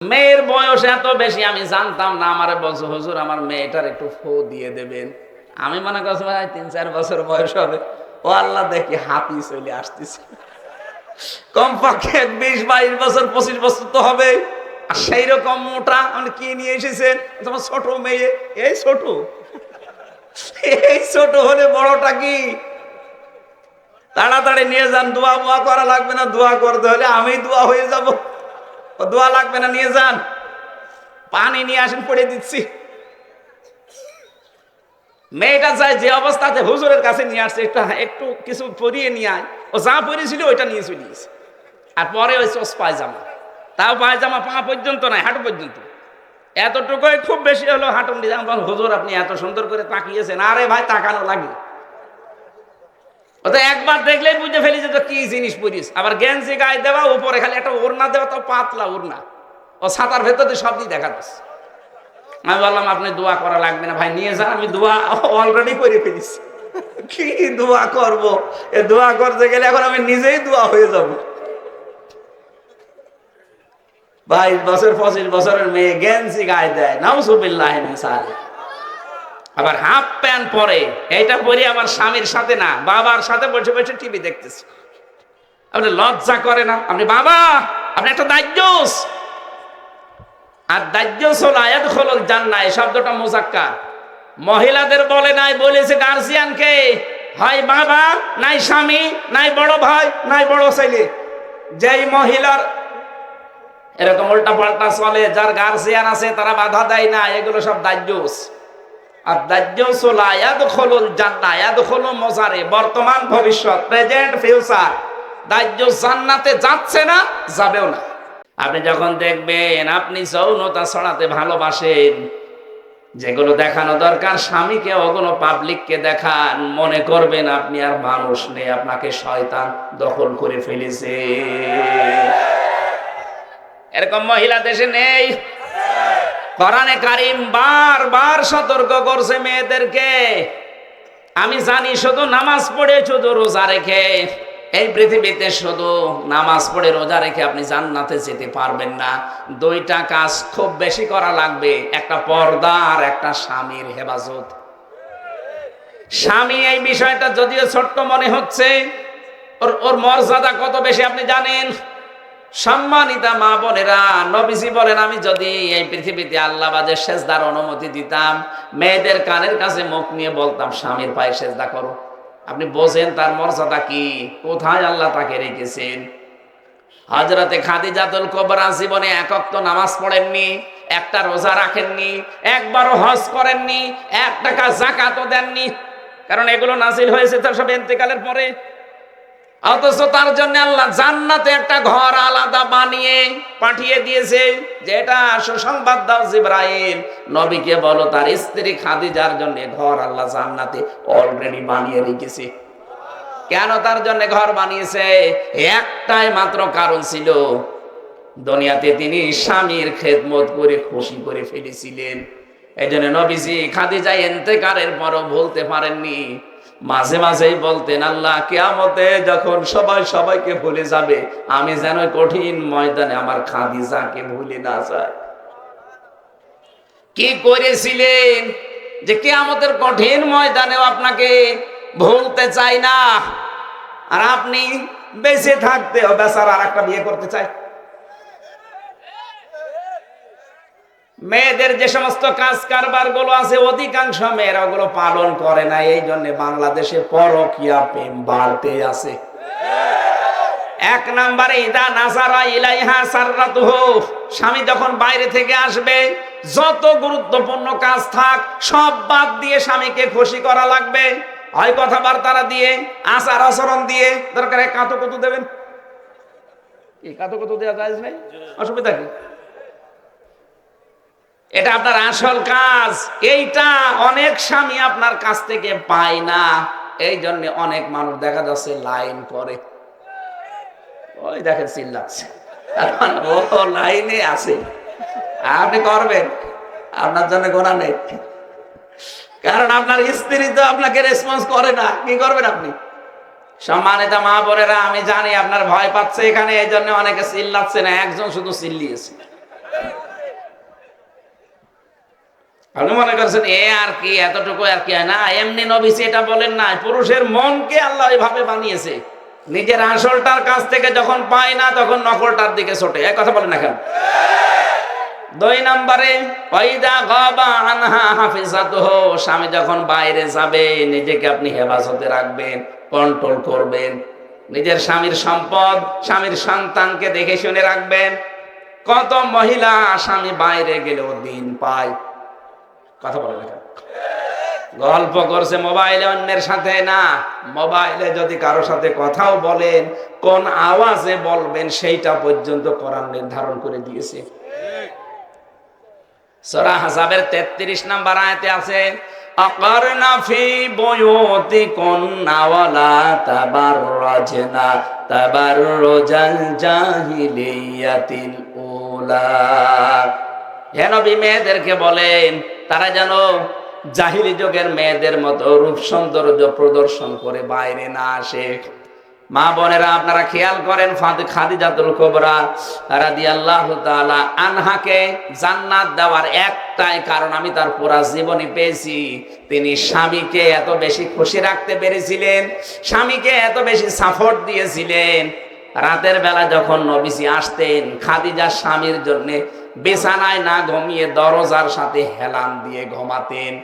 মেয়ের বয়স এত বেশি, আমি জানতাম না। আমার বছর হুজুর, আমার মেয়েটার একটু ফো দিয়ে দেবেন। আমি মনে করছি, ভাই, তিন, চার বছর বয়স হবে। ও আল্লাহ দেখি হাতি চলে আসতেছে। কমপক্ষে বিশ, বাইশ বছর, পঁচিশ বছর তো হবে আর সেই রকম মোটা আপনি কি নিয়ে এসেছেন তোমার ছোট মেয়ে। এই ছোট। এই ছোট হলে বড়টা কি? তাড়াতাড়ি নিয়ে যান, দোয়া মোয়া করা লাগবে না। দোয়া করতে হলে আমি দোয়া হয়ে যাব। ও দোয়া লাগবে না, নিয়ে যান। পানি নিয়ে আসেন পড়ে দিচ্ছি। মেয়েটা চায় যে অবস্থাতে হুজুরের কাছে নিয়ে আসছে, একটু একটু কিছু পরিয়ে নিয়ে আয়। ও যা পরিয়েছিল ওইটা নিয়ে চলে গেছে। আর পরে ওই চোস পায়জামা। তাও পায়জামা পা পর্যন্ত নাই, হাঁটু পর্যন্ত। এতটুকুই খুব বেশি হলো হাঁটুন হুজুর, আপনি এত সুন্দর করে তাকিয়েছেন। আরে ভাই, তাকানো লাগে। একবার দেখলেই বুঝে ফেলি যে কি জিনিস পরিস আবার গেঞ্জি গায়ে দেওয়া, উপরে খালি একটা ওড়না দেওয়া, তো পাতলা ওড়না। ও ছাতার ভেতরে সব দিয়ে দেখা যাচ্ছে আমি বললাম, আপনি দোয়া করা লাগবে না ভাই, নিয়ে যান, আমি দোয়া অলরেডি করে ফেলেছি। কি দোয়া করব? এ দোয়া করতে গেলে এখন আমি নিজেই দোয়া হয়ে যাব। বাইশ বছর পঁচিশ বছরের মেয়ে গেঞ্জি গায়ে দেয়, নাউজুবিল্লাহ মিন সালিক। আবার হাফ প্যান্ট পরে, এইটা পরে আমার স্বামীর সাথে না, বাবার সাথে বসে বসে টিভি দেখতেছি। আপনি লজ্জা করে না? আপনি বাবা, আপনি একটা দায়িত্বস আর দায়িত্বস হল আয়াত হল জান্না এই শব্দটা মোজাক্কা মহিলাদের বলে নাই, বলেছে গার্জিয়ানকে হয় বাবা, নাই স্বামী, নাই বড় ভাই, নাই বড় ছেলে। যেই মহিলার এরকম উল্টা পাল্টা চলে, যার গার্জিয়ান আছে, তারা বাধা দেয় না, এগুলো সব দায়িত্বস আর মজারে, বর্তমান ভবিষ্যৎ, প্রেজেন্ট ফিউচার। জান্নাতে যাচ্ছে না, যাবেও না। আপনি যখন দেখবেন, আপনি যৌনতা ছড়াতে ভালোবাসেন, যেগুলো দেখানো দরকার, স্বামীকে ওগুলো পাবলিককে দেখান, মনে করবেন আপনি আর মানুষ নেই, আপনাকে শয়তান দখল করে ফেলেছে। এরকম মহিলা দেশে নেই কোরআনে কারিম বারবার সতর্ক করছে মেয়েদেরকে। আমি জানি শুধু নামাজ পড়ে শুধু রোজা রেখে। এই পৃথিবীতে শুধু নামাজ পড়ে রোজা রেখে আপনি জান্নাতে যেতে পারবেন না। দুইটা কাজ খুব বেশি করা লাগবে, একটা পর্দা আর একটা স্বামীর হেফাজত। স্বামী এই বিষয়টা যদিও ছোট্ট মনে হচ্ছে, ওর ওর মর্যাদা কত বেশি আপনি জানেন? সম্মানিতা মা বোনেরা, নবীজি বলেন, আমি যদি এই পৃথিবীতে আল্লাহ বাজে সেজদার অনুমতি দিতাম, মেয়েদের কানের কাছে মুখ নিয়ে বলতাম, স্বামীর পায়ে সেজদা করো। আপনি বোঝেন তার মর্যাদা কি? কোথায় আল্লাহ তাকে রেখেছেন? হজরতে খাদিজাতুল কোবরা জীবনে একক তো নামাজ পড়েননি, একটা রোজা রাখেননি, একবারও হজ করেননি, এক টাকা জাকাতও দেননি। কারণ এগুলো নাজিল হয়েছে তার সব এতেকালের পরে। অথচ তার জন্য আল্লাহ জান্নাতে একটা ঘর আলাদা বানিয়ে পাঠিয়ে দিয়েছে যেটা সুসংবাদ দাও জিব্রাইল। নবীকে বলো, তার স্ত্রী খাদিজার জন্য ঘর আল্লাহ জান্নাতে অলরেডি বানিয়ে রেখেছে। কেন তার জন্য ঘর বানিয়েছে? একটাই মাত্র কারণ ছিল, দুনিয়াতে তিনি স্বামীর খেদমত করে খুশি করে ফেলেছিলেন। এই জন্য নবীজি খাদিজা এন্তেকারের পরও বলতে পারেননি। মাঝে মাঝেই বলতেন, আল্লাহ, কেয়ামতে যখন সবাই সবাইকে ভুলে যাবে, আমি যেন কঠিন ময়দানে আমার খাদিজাকে ভুলে না যায় কি করেছিলেন যে কেয়ামতের কঠিন ময়দানেও আপনাকে ভুলতে চাই না? আর আপনি বেঁচে থাকতে বেচার আর একটা বিয়ে করতে চাই মেয়েদের যে সমস্ত কাজ কারবারগুলো আছে, অধিকাংশ মেয়েরা ওগুলো পালন করে না। এই জন্য বাংলাদেশে পরকিয়া প্রেম বাড়তে আছে। এক নম্বরে, ইদা নাসারা ইলাইহা সাররাতুহু। স্বামী যখন বাইরে থেকে আসবে, যত গুরুত্বপূর্ণ কাজ থাক, সব বাদ দিয়ে স্বামীকে খুশি করা লাগবে। হয় কথাবার্তারা দিয়ে, আচার আচরণ দিয়ে, দরকার কাতো কত দেবেন? কি কাতো কত দেওয়া যায় নাই অসুবিধা কি? এটা আপনার আসল কাজ। এইটা অনেক স্বামী আপনার কাছ থেকে পায় না। এই জন্য অনেক মানুষ দেখা যাচ্ছে লাইন করে ওই দেখেন চিল্লাচ্ছে। ও, লাইনে আছে। আপনি করবেন। আপনার জন্য গোনা নেই। কারণ আপনার স্ত্রী তো আপনাকে রেসপন্স করে না। কি করবেন আপনি? সম্মানিত মা বোনেরা, আমি জানি আপনার ভয় পাচ্ছে এখানে এই জন্য অনেকে চিল্লাচ্ছে না। একজন শুধু চিল্লিয়েছে। আপনি মনে করছেন, এ আর কি, এতটুকু আর কি না, এমনি নবীজি এটা বলেন না পুরুষের মনকে আল্লাহ এইভাবে বানিয়েছে। নিজের আসলটার কাছ থেকে যখন পায় না, তখন নকলটার দিকে ছোটে। এক কথা বলেন না কেন? দুই নম্বরে স্বামী যখন বাইরে যাবে, নিজেকে আপনি হেফাজতে রাখবেন কন্ট্রোল করবেন। নিজের স্বামীর সম্পদ, স্বামীর সন্তানকে দেখে শুনে রাখবেন। কত মহিলা স্বামী বাইরে গেলেও দিন পায়। কথা বলে না গল্প করছে মোবাইলে অন্যের সাথে না। মোবাইলে যদি কারোর সাথে কথাও বলেন, কোন আওয়াজে বলবেন সেইটা পর্যন্ত কোরআন নির্ধারণ করে দিয়েছে। সূরা হাসাবের 33 নাম্বার আয়াতে আছে উলা। হে নবী মেয়েদেরকে বলেন, তারা যেন জাহিলি যুগের মেয়েদের মতো রূপ সৌন্দর্য প্রদর্শন করে বাইরে না আসে। মা বোনেরা, আপনারা খেয়াল করেন খাদিজাতুল কুবরা রাদিয়াল্লাহু তাআলা আনহাকে জান্নাত দেওয়ার একটাই কারণ আমি তার পুরা জীবনী পেয়েছি। তিনি স্বামীকে এত বেশি খুশি রাখতে পেরেছিলেন, স্বামীকে এত বেশি সাপোর্ট দিয়েছিলেন রাতের বেলা যখন নবীজি আসতেন খাদিজার স্বামীর জন্য বিছানায় না ঘুমিয়ে দরজার সাথে হেলান দিয়ে ঘুমাতেন।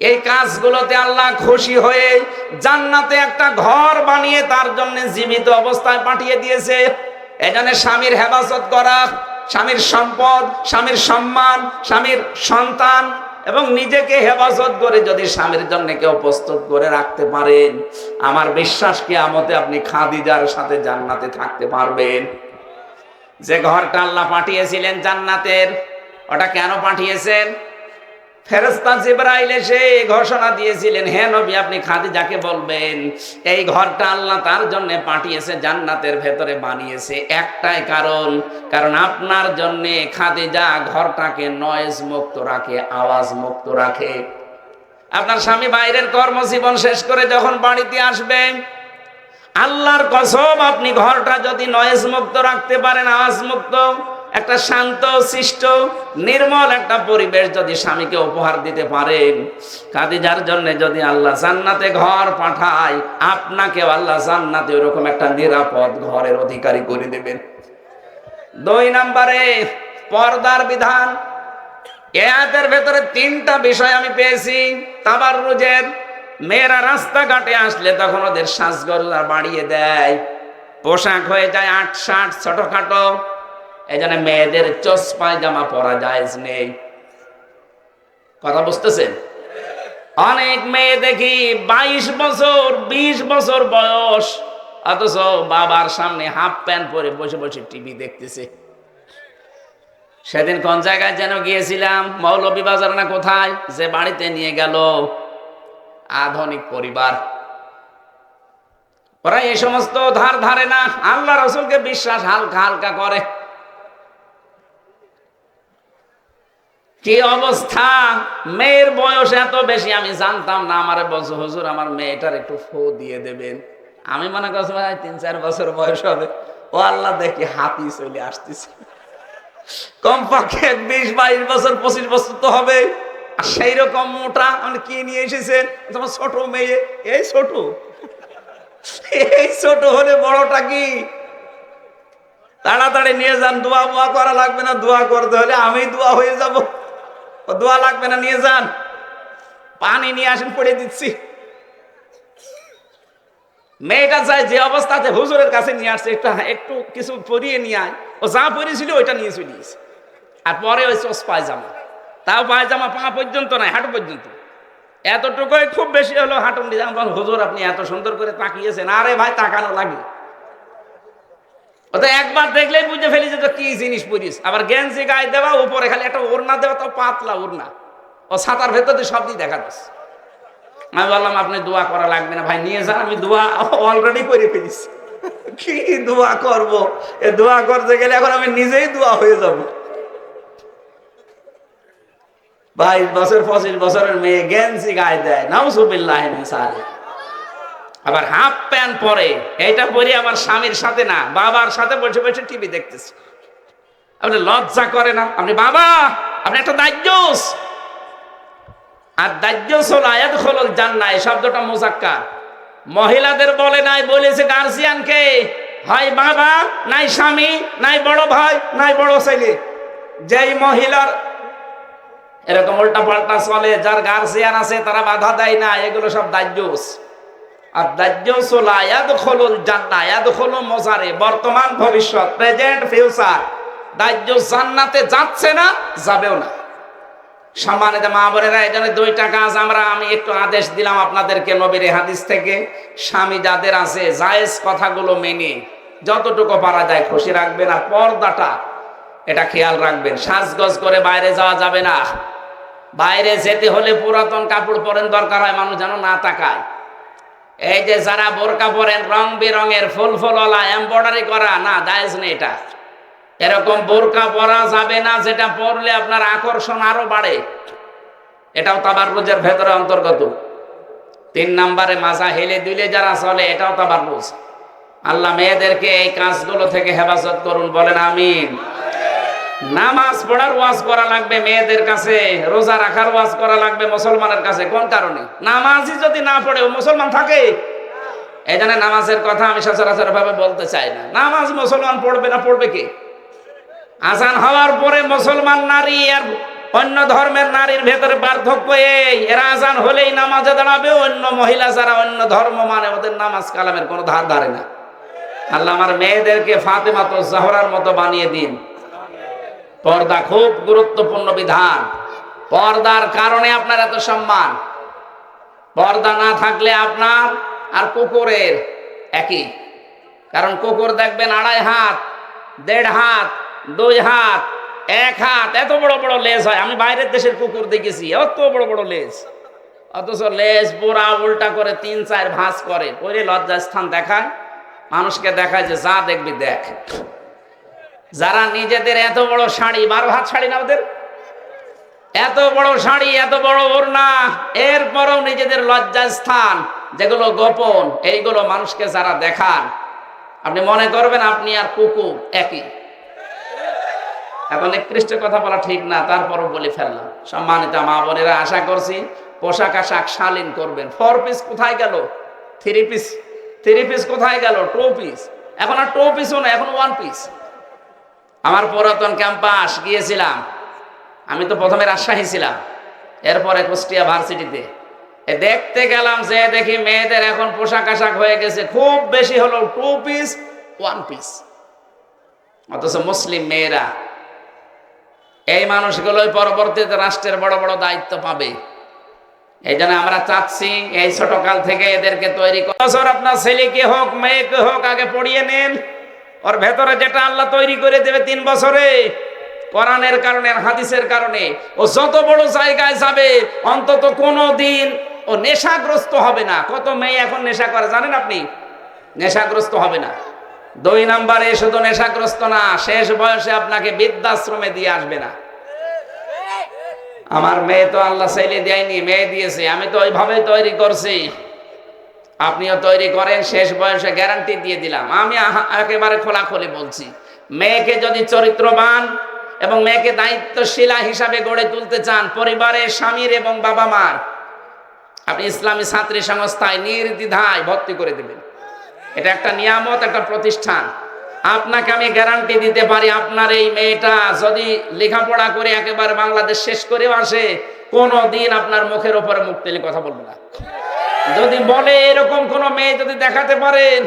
এই কাজগুলোতে আল্লাহ খুশি হয়ে জান্নাতে একটা ঘর বানিয়ে তার জন্য জীবিত অবস্থায় পাঠিয়ে দিয়েছে। এজন্য স্বামীর হেফাজত করা, স্বামীর সম্পদ, স্বামীর সম্মান, স্বামীর সন্তান এবং নিজেকে হেফাজত করে যদি স্বামীর জন্য কেউ প্রস্তুত করে রাখতে পারেন, আমার বিশ্বাস কি আমতে আপনি খাদিজার সাথে জান্নাতে থাকতে পারবেন। যে ঘরটা আল্লাহ পাঠিয়েছিলেন জান্নাতের, ওটা কেন পাঠিয়েছেন? ফেরেস্তা জিব্রাইল এসে ঘোষণা দিয়েছিলেন, হে নবী, আপনি খাদিজাকে বলবেন, এই ঘরটা আল্লাহ তার জন্য পাঠিয়েছে, জান্নাতের ভেতরে বানিয়েছে। একটাই কারণ কারণ আপনার জন্য খাদিজা ঘরটাকে নয়েজ মুক্ত রাখে, আওয়াজ মুক্ত রাখে। আপনার স্বামী বাইরের কর্মজীবন শেষ করে যখন বাড়িতে আসবেন আল্লাহর কসম, আপনি ঘরটা যদি নয়েজ মুক্ত রাখতে পারেন, আওয়াজ মুক্ত একটা শান্ত শিষ্ট নির্মল একটা পরিবেশ যদি স্বামীকে উপহার দিতে পারেন কাদিজার জন্য যদি আল্লাহ জান্নাতে ঘর পাঠায়, আপনাকেও আল্লাহ জান্নাতে ওরকম একটা নিরাপদ ঘরের অধিকারী করে দেবেন। দুই নম্বরে, পর্দার বিধান। এ আয়াতের ভেতরে তিনটা বিষয় আমি পেয়েছি তাবার রোজের মেয়েরা রাস্তাঘাটে আসলে তখন ওদের সাজগরুরা বাড়িয়ে দেয়। পোশাক হয়ে যায় আট ষাট ছোটখাটো। জন্য মেয়েদের চস পায়জামা পরা যায় নেই কথা বুঝতেছেন? অনেক মেয়ে দেখি বাইশ বছর, বিশ বছর বয়স, অথচ বাবার সামনে হাফ প্যান্ট পরে বসে বসে টিভি দেখতেছে। সেদিন কোন জায়গায় যেন গিয়েছিলাম, মৌলভীবাজার না কোথায়, যে বাড়িতে নিয়ে গেল আধুনিক পরিবার। ওরা এই সমস্ত ধার ধারে না, আল্লাহ রসুলকে বিশ্বাস হালকা হালকা করে। কি অবস্থা? মেয়ের বয়স এত বেশি, আমি জানতাম না। আমার বছর হুজুর, আমার মেয়েটার একটু ফো দিয়ে দেবেন। আমি মনে করছি, ভাই, তিন, চার বছর বয়স হবে। ও আল্লাহ দেখি হাতি চলে আসতেছে। কমপক্ষে বিশ, বাইশ বছর, পঁচিশ বছর তো হবে। আর সেই রকম মোটা আপনি কি নিয়ে এসেছেন তোমার ছোট মেয়ে। এই ছোট? এই ছোট হলে বড়টা কি? তাড়াতাড়ি নিয়ে যান, দোয়া মোয়া করা লাগবে না। দোয়া করতে হলে আমি দোয়া হয়ে যাব। ও দোয়া লাগবে না নিয়ে যান। পানি নিয়ে আসেন পড়ে দিচ্ছি। মেয়েটা চায় যে অবস্থাতে হুজুরের কাছে নিয়ে আসছে একটু একটু কিছু পরিয়ে নিয়ে আয়। ও যা পরিয়েছিল ওইটা নিয়ে চলে গেছে। আর পরে ওই চোস পায়জামা। তাও পায়জামা পা পর্যন্ত নাই হাঁটু পর্যন্ত। এতটুকুই খুব বেশি হলো হাঁটুন বললাম, হুজুর আপনি এত সুন্দর করে তাকিয়েছেন। আরে ভাই তাকানো লাগে ওটা একবার দেখলেই বুঝে ফেলি যে কি জিনিস পরিস আবার গেঞ্জি গায়ে দেওয়া, উপরে খালি একটা ওড়না দেওয়া তো পাতলা ওড়না। ও ছাতার ভেতর দিয়ে সব দিয়ে দেখা যাচ্ছে। আমি বললাম, আপনি দোয়া করা লাগবে না ভাই, নিয়ে যান, আমি দোয়া অলরেডি করে ফেলিছি। কি দোয়া করব? এ দোয়া করতে গেলে এখন আমি নিজেই দোয়া হয়ে যাব। বাইশ বছর, পঁচিশ বছরের মেয়ে গেঞ্জি গায়ে দেয় মিন সালিক। আবার হাফ প্যান্ট পরে এটা পরে আমার স্বামীর সাথে না, বাবার সাথে বসে বসে টিভি দেখতেছি। আপনি লজ্জা করে না? আপনি বাবা, আপনি একটা দাহ্যস আর হল আয়াত হল এই শব্দটা মোজাক্কা মহিলাদের বলে নাই, বলেছে গার্জিয়ানকে হয় বাবা, নাই স্বামী, নাই বড় ভাই, নাই বড় ছেলে। যেই মহিলার এরকম উল্টা পাল্টা চলে, যার গার্জিয়ান আছে, তারা বাধা দেয় না, এগুলো সব দাহ্যস আর দাহ্যস হল আয়াত হলুল জান্না আয়াত হল মজারে, বর্তমান ভবিষ্যৎ, প্রেজেন্ট ফিউচার। দাহ্য জান্নাতে যাচ্ছে না, যাবেও না। সম্মানিত মা বোনেরা জন্য দুইটা কাজ আমরা, আমি একটু আদেশ দিলাম আপনাদেরকে নবীর হাদিস থেকে। স্বামী যাদের আছে, জায়েজ কথাগুলো মেনে, যতটুকু পারা যায় খুশি রাখবেন। আর পর্দাটা, এটা খেয়াল রাখবেন। সাজগজ করে বাইরে যাওয়া যাবে না। বাইরে যেতে হলে পুরাতন কাপড় পরেন, দরকার হয় মানুষ যেন না তাকায়। এই যে যারা বোরকা পরেন, রং বেরঙের, ফুল ফুলওয়ালা এম্বয়ডারি করা, না, দায়েজ নেই এটা। এরকম বোরকা পরা যাবে না, যেটা পরলে আপনার আকর্ষণ আরও বাড়ে। এটাও তাবার রোজের ভেতরে অন্তর্গত। তিন নম্বরে মাজা হেলে দিলে যারা চলে, এটাও তাবার রোজ আল্লাহ মেয়েদেরকে এই কাজগুলো থেকে হেফাজত করুন, বলেন আমিন। নামাজ পড়ার ওয়াজ করা লাগবে মেয়েদের কাছে, রোজা রাখার ওয়াজ করা লাগবে মুসলমানের কাছে, কোন কারণে? নামাজই যদি না পড়ে মুসলমান থাকে? এই জন্য নামাজের কথা আমি সচরাচর ভাবে বলতে চাই না। নামাজ মুসলমান পড়বে না, পড়বে কে? আজান হওয়ার পরে মুসলমান নারী আর অন্য ধর্মের নারীর ভেতরে পার্থক্য এই, এরা আজান হলেই নামাজে দাঁড়াবে, অন্য মহিলা যারা অন্য ধর্ম মানে ওদের নামাজ কালামের কোনো ধার ধারে না। আল্লাহ আমার মেয়েদেরকে ফাতেমা তো জাহরার মতো বানিয়ে দিন। পর্দা খুব গুরুত্বপূর্ণ বিধান। পর্দার কারণে আপনার এত সম্মান। পর্দা না থাকলে আপনার আর কুকুরের একই। কারণ কুকুর দেখবেন আড়াই হাত, দেড় হাত, দুই হাত, এক হাত, এত বড় বড় লেজ হয়। আমি বাইরের দেশের কুকুর দেখেছি, অত বড় বড় লেজ। অথচ লেজ পুরা উল্টা করে তিন চার ভাঁজ করে। করে লজ্জা স্থান দেখায়, মানুষকে দেখায় যে যা দেখবি দেখ। যারা নিজেদের এত বড় শাড়ি, বারো হাত শাড়ি না ওদের? এত বড় শাড়ি, এত বড় ওড়না, এরপরও নিজেদের লজ্জা স্থান যেগুলো গোপন, এইগুলো মানুষকে যারা দেখান, আপনি মনে করবেন আপনি আর কুকুর একই। এখন নিকৃষ্ট কথা বলা ঠিক না, তারপরও বলে ফেললাম। সম্মানিত মা বোনেরা, আশা করছি পোশাক আশাক শালীন করবেন। ফোর পিস কোথায় গেল? থ্রি পিস থ্রি পিস কোথায় গেল? টু পিস এখন আর টু পিসও না, এখন ওয়ান পিস আমার পুরাতন ক্যাম্পাস গিয়েছিলাম। আমি তো প্রথমে রাজশাহী ছিলাম, এরপরে কুষ্টিয়া ভার্সিটিতে। দেখতে গেলাম যে দেখি মেয়েদের এখন পোশাক আশাক হয়ে গেছে, খুব বেশি হলো টু পিস ওয়ান পিস অথচ মুসলিম মেয়েরা এই মানুষগুলোই পরবর্তীতে রাষ্ট্রের বড় বড় দায়িত্ব পাবে। এই জন্য আমরা চাচ্ছি এই ছোট কাল থেকে এদেরকে তৈরি বছর আপনার ছেলেকে হোক মেয়েকে হোক, আগে পড়িয়ে নেন। ওর ভেতরে যেটা আল্লাহ তৈরি করে দেবে তিন বছরে, কোরআনের কারণে হাদিসের কারণে, ও যত বড় জায়গায় যাবে, অন্তত কোনো দিন ও নেশাগ্রস্ত হবে না। কত মেয়ে এখন নেশা করে, জানেন আপনি? নেশাগ্রস্ত হবে না। দুই নাম্বারে শুধু নেশাগ্রস্ত না, শেষ বয়সে আপনাকে বৃদ্ধাশ্রমে দিয়ে আসবে না। আমার মেয়ে তো আল্লাহ চাইলে দেয়নি, মেয়ে দিয়েছে, আমি তো ওইভাবে তৈরি করছি। আপনিও তৈরি করেন, শেষ বয়সে গ্যারান্টি দিয়ে দিলাম। আমি একেবারে খোলাখুলি বলছি, মেয়েকে যদি চরিত্রবান এবং মেয়েকে দায়িত্বশীলা হিসাবে গড়ে তুলতে চান, পরিবারের স্বামীর এবং বাবা মার, আপনি ইসলামী ছাত্রী সংস্থায় নির্দ্বিধায় ভর্তি করে দেবেন। এটা একটা নিয়ামত, একটা প্রতিষ্ঠান। আপনাকে আমি গ্যারান্টি দিতে পারি, আপনার এই মেয়েটা যদি লেখাপড়া করে একেবারে বাংলাদেশ শেষ করেও আসে কোনো দিন আপনার মুখের ওপরে মুখ তেলে কথা বলবে না। যদি বলে এরকম কোন মেয়ে যদি দেখাতে পারেন,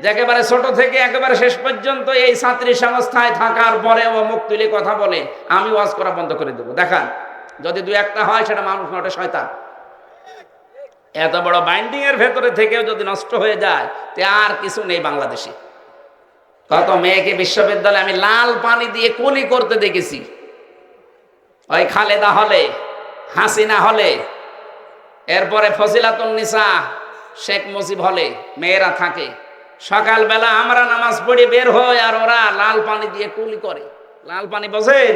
যে একেবারে ছোট থেকে একেবারে শেষ পর্যন্ত এই ছাত্রী সংস্থায় থাকার পরে ও মুখ তুলে কথা বলে, আমি ওয়াজ করা বন্ধ করে দেবো। দেখান, যদি দু একটা হয়, সেটা মানুষ নটে শয়তান। এত বড় বাইন্ডিং এর ভেতরে থেকেও যদি নষ্ট হয়ে যায়, তে আর কিছু নেই বাংলাদেশে। কত মেয়েকে বিশ্ববিদ্যালয়ে আমি লাল পানি দিয়ে কুলি করতে দেখেছি। ওই খালেদা হলে, হাসিনা হলে এরপরে ফজিলাতুন নিসা, শেখ মুজিব হলে, মেয়েরা থাকে। সকালবেলা আমরা নামাজ পড়ে বের হই আর ওরা লাল পানি দিয়ে কুলি করে। লাল পানি বোঝেন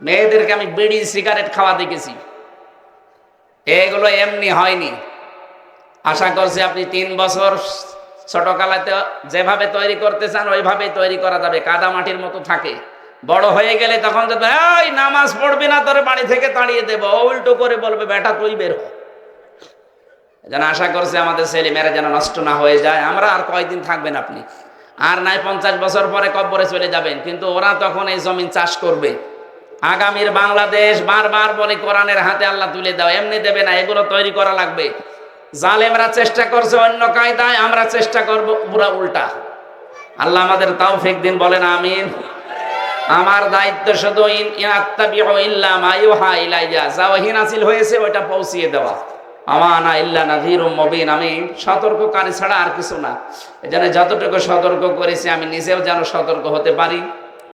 মেয়েদেরকে আমি বিড়ি, সিগারেট খাওয়া দেখেছি। এগুলো এমনি হয়নি। আশা করছি আপনি তিন বছর ছোটকালাতে যেভাবে তৈরি করতে চান, ওইভাবেই তৈরি করা যাবে। কাদা মাটির মতো থাকে। বড় হয়ে গেলে তখন যদি এই, নামাজ পড়বি না, তোর বাড়ি থেকে তাড়িয়ে দেবো। উল্টো করে বলবে, বেটা, তুই বের যেন আশা করছে আমাদের ছেলে মেয়েরা যেন নষ্ট না হয়ে যায়। আমরা আর কয়দিন থাকবেন আপনি? আর নাই, পঞ্চাশ বছর পরে কব্বরে চলে যাবেন। কিন্তু ওরা তখন এই জমিন চাষ করবে। আগামীর বাংলাদেশ বারবার বলে, কোরআনের হাতে আল্লাহ তুলে দাও। এমনি দেবে না, এগুলো তৈরি করা লাগবে। জালেমরা চেষ্টা করছে অন্য কায়দায়, আমরা চেষ্টা করব পুরা উল্টা। আল্লাহ আমাদের তাও ফেক দিন বলেন, আমিন। আমার দায়িত্ব শুধু নাযিল হয়েছে, ওইটা পৌঁছিয়ে দেওয়া। আমানা ইল্লা নাযীরুম মুবিন। আমি সতর্ককারী ছাড়া আর কিছু না। এজন্য যতটুকু সতর্ক করেছি, আমি নিজেও যেন সতর্ক হতে পারি।